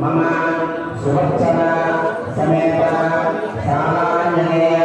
మమ సువత్సర సమేత సామాన్యయ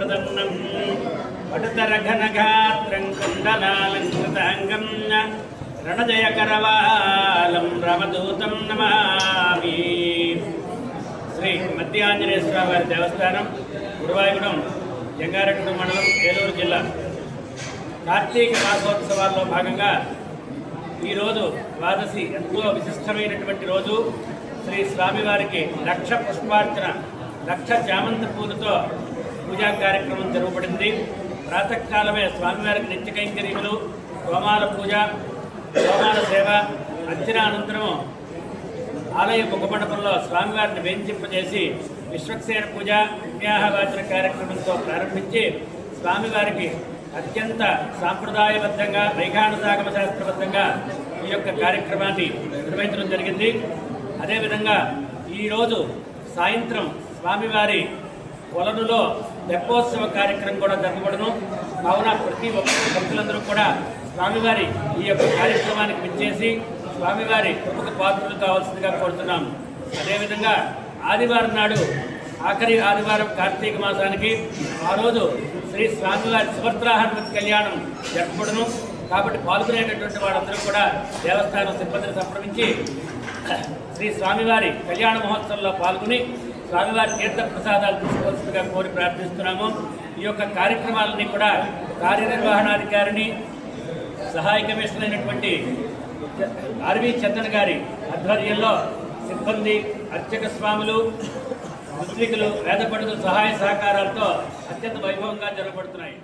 దేవతాతప్రదన్నం పటుతరఘనగాత్రం కుండలాలంకృతాంగం రణజయకరవాలం రమదూతం నమామి. శ్రీ మధ్యాంజనేయ స్వామి వారి దేవస్థానం గురువాయుగూడెం జంగారెడ్డి మండలం ఏలూరు జిల్లా. కార్తీక మాసోత్సవాల్లో భాగంగా ఈరోజు ద్వాదశి ఎంతో విశిష్టమైనటువంటి రోజు. శ్రీ స్వామివారికి లక్ష పుష్పార్చన లక్ష చామంతి పూలతో పూజా కార్యక్రమం జరగబడింది. ప్రాతకాలమే స్వామివారికి నిత్య కైంకర్యములు హోమాల పూజ హోమాల సేవ అర్చన అనంతరం ఆలయ ముఖమండపంలో స్వామివారిని వేయించింపజేసి విశ్వక్సేన పూజ పుణ్యాహవాచన కార్యక్రమంతో ప్రారంభించి స్వామివారికి అత్యంత సాంప్రదాయబద్ధంగా వైఘానసాగమ శాస్త్రబద్ధంగా ఈ యొక్క కార్యక్రమాన్ని నిర్వహించడం జరిగింది. అదేవిధంగా ఈరోజు సాయంత్రం స్వామివారి కొలనులో తెప్పోత్సవ కార్యక్రమం కూడా జరగబడను. కావున ప్రతి ఒక్క భక్తులందరూ కూడా స్వామివారి ఈ యొక్క కార్యక్రమానికి విచ్చేసి స్వామివారి ప్రముఖ పాత్రలు కావాల్సిందిగా కోరుతున్నాం. అదేవిధంగా ఆదివారం నాడు ఆఖరి ఆదివారం కార్తీక మాసానికి ఆ రోజు శ్రీ స్వామివారి సుభద్రాహనుమతి కళ్యాణం జరపబడును కాబట్టి పాల్గొనేటటువంటి వాళ్ళందరూ కూడా దేవస్థానం సిబ్బందిని సంప్రదించి శ్రీ స్వామివారి కళ్యాణ మహోత్సవంలో పాల్గొని స్వామివారి తీర్థ ప్రసాదాలు తీసుకోవాల్సిందిగా కోరి ప్రార్థిస్తున్నాము. ఈ యొక్క కార్యక్రమాలని కూడా కార్యనిర్వహణాధికారిని సహాయ కమిషనర్ అయినటువంటి ఆర్వి చందన్ గారి ఆధ్వర్యంలో సిబ్బంది అర్చక స్వాములు ముస్లికులు వేద పండితుల సహాయ సహకారాలతో అత్యంత వైభవంగా జరగబడుతున్నాయి